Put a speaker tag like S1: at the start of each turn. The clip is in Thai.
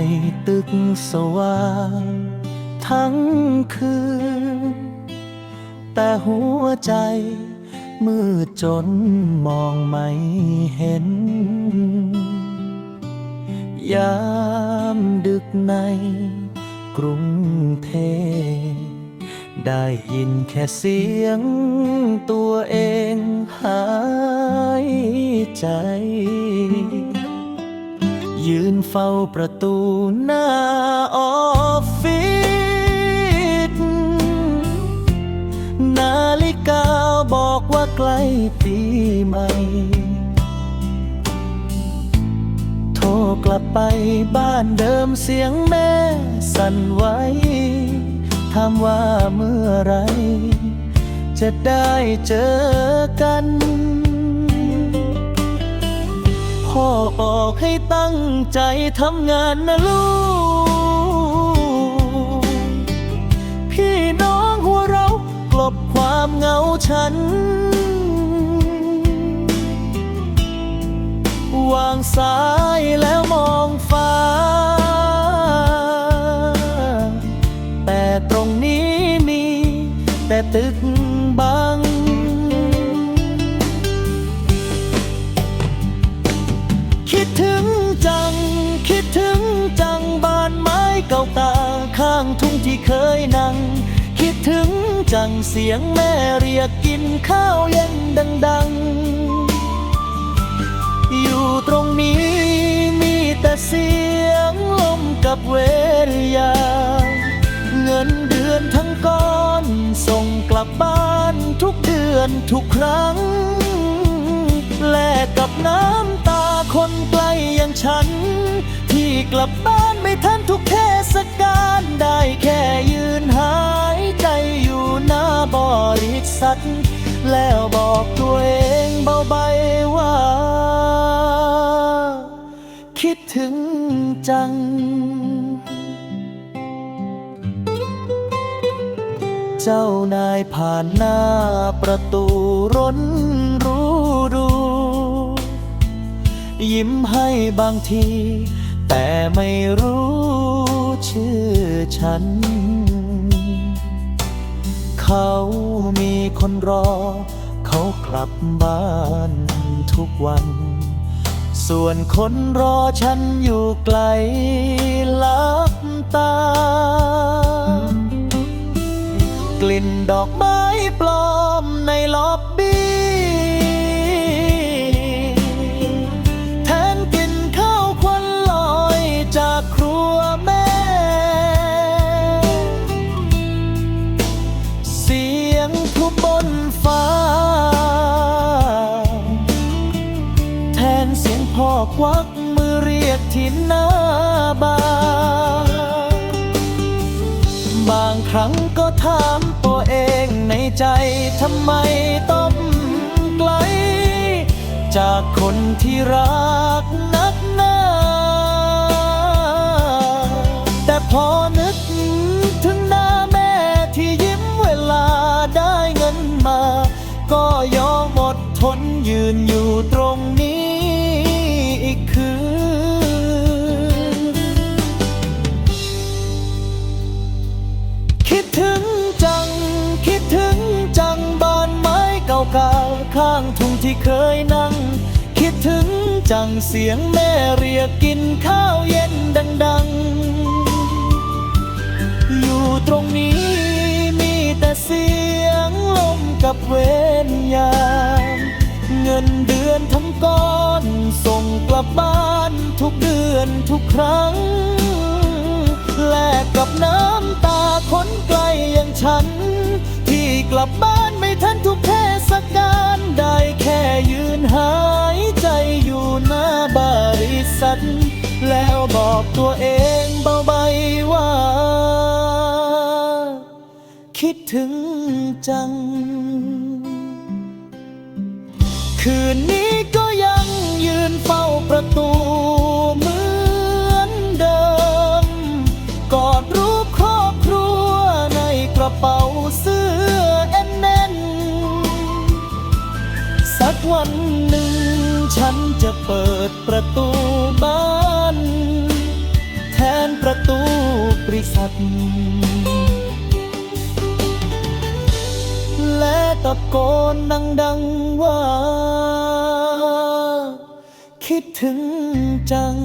S1: ไฟตึกสว่างทั้งคืน แต่หัวใจมืดจนมองไม่เห็น ยามดึกในกรุงเทพได้ยินแค่เสียงตัวเองหายใจ เฝ้าประตูหน้าออฟฟิศนาฬิกาบอกว่าใกล้ปีใหม่ โทรกลับไปบ้านเดิมเสียงแม่สั่นไหวถามว่าเมื่อไร จะได้เจอกัน พ่อบอกให้ตั้งใจทำงานนะลูก พี่น้องหัวเรากลบความเหงาฉัน วางสายแล้วมองฟ้า แต่ตรงนี้มีแต่ตึก เคยนั่ง คิดถึงจังเสียงแม่เรียกกินข้าวเย็นดัง ๆ อยู่ตรงนี้มีแต่เสียงลมกับเวรยา เงินเดือนทั้งก้อนส่งกลับบ้านทุกเดือนทุกครั้ง แลกกับน้ำตาคนไกลอย่างฉัน ที่กลับบ้าน ทันทุกเทศกาลได้แค่ยืนหายใจอยู่หน้าบริษัท แล้วบอกตัวเองเบาๆว่า คิดถึงจัง เจ้านายผ่านหน้าประตูร้นรู้ดู ยิ้มให้บางที แต่ไม่รู้ชื่อฉัน เขามีคนรอ เขากลับบ้านทุกวัน ส่วนคนรอฉันอยู่ไกลลับตา กลิ่นดอกไม้ปลอมในล็อบ งทุบบนฟ้า แทนเสียงพ่อกวักมือเรียกที่หน้าบ้านบางครั้งก็ถามตัวเองในใจทำไมต้องไกล จากคนที่รัก ยืนอยู่ตรงนี้อีกคืน คิดถึงจัง คิดถึงจังบ้านไม้เก่าๆข้างทุ่งที่เคยนั่ง คิดถึงจังเสียงแม่เรียกกินข้าวเย็นดังๆ อยู่ตรงนี้มีแต่เสียงลมกับเวรยา เงินเดือนทั้งก้อน ส่งกลับบ้านทุกเดือนทุกครั้ง แลกกับน้ำตาคนไกลอย่างฉัน ที่กลับบ้านไม่ทันทุกเทศกาลได้แค่ยืนหายใจอยู่หน้าบริษัท แล้วบอกตัวเองเบาๆว่า คิดถึงจัง คืนนี้ก็ยังยืนเฝ้าประตูเหมือนเดิม กอดรูปครอบครัวในกระเป๋าเสื้อแอนแน่น สักวันหนึ่งฉันจะเปิดประตูบ้าน แทนประตูบริษัท ตะโกนดังๆว่า คิดถึงจัง